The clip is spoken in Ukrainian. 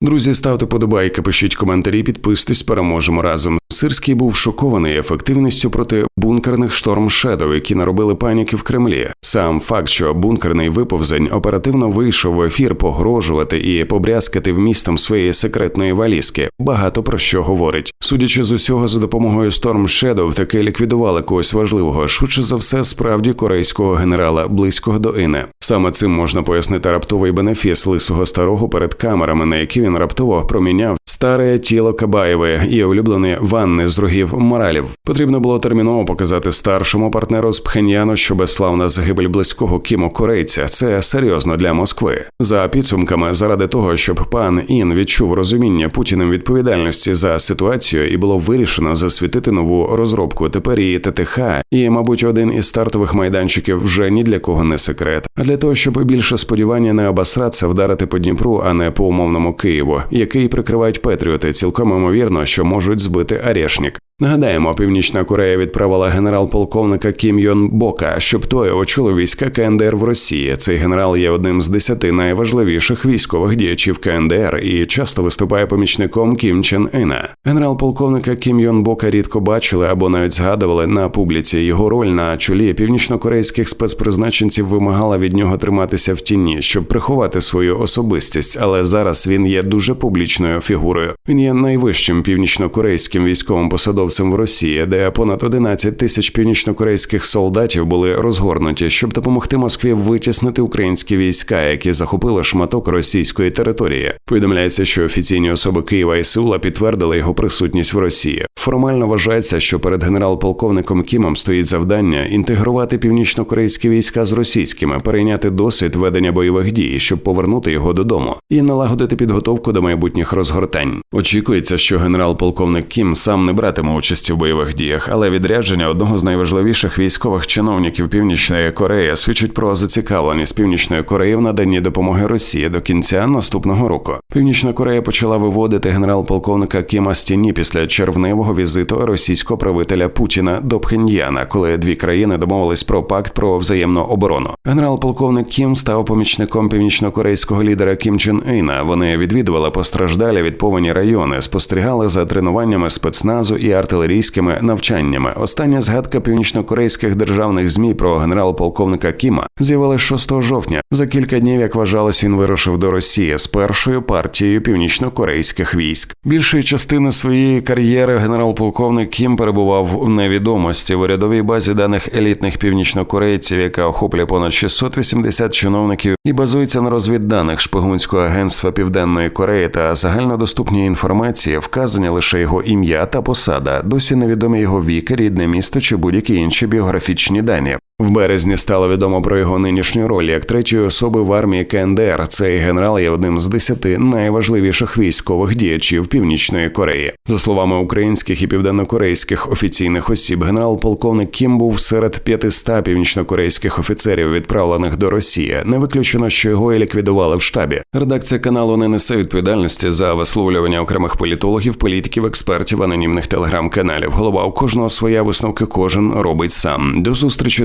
Друзі, ставте подобайки, пишіть коментарі, підписуйтесь, переможемо разом. Сирський був шокований ефективністю проти бункерних шторм Шедов, які наробили паніки в Кремлі. Сам факт, що бункерний виповзень оперативно вийшов в ефір погрожувати і побрязкати вмістом своєї секретної валізки, багато про що говорить. Судячи з усього, за допомогою Storm Shadow таки ліквідували когось важливого, швидше за все, справді корейського генерала близького до Іни. Саме цим можна пояснити раптовий бенефіс лисого старого перед камерами, на які він раптово проміняв старе тіло Кабаєве і улюблені ванни з рогів моралів. Потрібно було терміново показати старшому партнеру з Пхеньяну, що безславна загибель близького Кіму корейця це серйозно для Москви. За підсумками, заради того, щоб пан Ін відчув розуміння Путіним відповідальності за ситуацію, і було вирішено засвітити нову розробку. Тепер її ТТХ, і, мабуть, один із стартових майданчиків вже ні для кого не секрет. А для того, щоб більше сподівання не обосратися, вдарити по Дніпру, а не по умовному Києву, який прикривають Петріоти, цілком імовірно, що можуть збити Арешнік. Нагадаємо, Північна Корея відправила генерал-полковника Кім Йон Бока, щоб той очолив війська КНДР в Росії. Цей генерал є одним з десяти найважливіших військових діячів КНДР і часто виступає помічником Кім Чен Іна. Генерал-полковника Кім Йон Бока рідко бачили або навіть згадували на публіці. Його роль на чолі північнокорейських спецпризначенців вимагала від нього триматися в тіні, щоб приховати свою особистість. Але зараз він є дуже публічною фігурою. Він є найвищим північнокорейським військовим посадовцем в Росії, де понад 11 тисяч північнокорейських солдатів були розгорнуті, щоб допомогти Москві витіснити українські війська, які захопили шматок російської території. Повідомляється, що офіційні особи Києва і Сеула підтвердили його присутність в Росії. Формально вважається, що перед генерал-полковником Кімом стоїть завдання інтегрувати північнокорейські війська з російськими, перейняти досвід ведення бойових дій, щоб повернути його додому, і налагодити підготовку до майбутніх розгортань. Очікується, що генерал-полковник Кім сам не братиме участі в бойових діях, але відрядження одного з найважливіших військових чиновників Північної Кореї свідчить про зацікавленість Північної Кореї в наданні допомоги Росії до кінця наступного року. Північна Корея почала виводити генерал-полковника Кіма з тіні після червневого візиту російського правителя Путіна до Пхеньяна, коли дві країни домовились про пакт про взаємну оборону. Генерал-полковник Кім став помічником північнокорейського лідера Кім Чен Іна. Вони відвідували постраждалі від повені райони, спостерігали за тренуваннями спецназу і артилерійськими навчаннями. Остання згадка північнокорейських державних змі про генерал-полковника Кіма з'явилась 6 жовтня. За кілька днів, як вважалось, він вирушив до Росії з першою партією північнокорейських військ. Більшої частини своєї кар'єри генерал-полковник Кім перебував в невідомості в урядовій базі даних елітних північнокорейців, яка охоплює понад 680 чиновників і базується на розвідданих шпигунського агентства Південної Кореї та загальнодоступній інформації, вказані лише його ім'я та посада. Досі невідомі його вік, рідне місто чи будь-які інші біографічні дані. В березні стало відомо про його нинішню роль як третьої особи в армії КНДР. Цей генерал є одним з десяти найважливіших військових діячів Північної Кореї. За словами українських і південнокорейських офіційних осіб, генерал-полковник Кім був серед 500 північнокорейських офіцерів, відправлених до Росії. Не виключено, що його і ліквідували в штабі. Редакція каналу не несе відповідальності за висловлювання окремих політологів, політиків, експертів, анонімних телеграм-каналів. Голова у кожного своя висновки кожен робить сам. До зустрічі,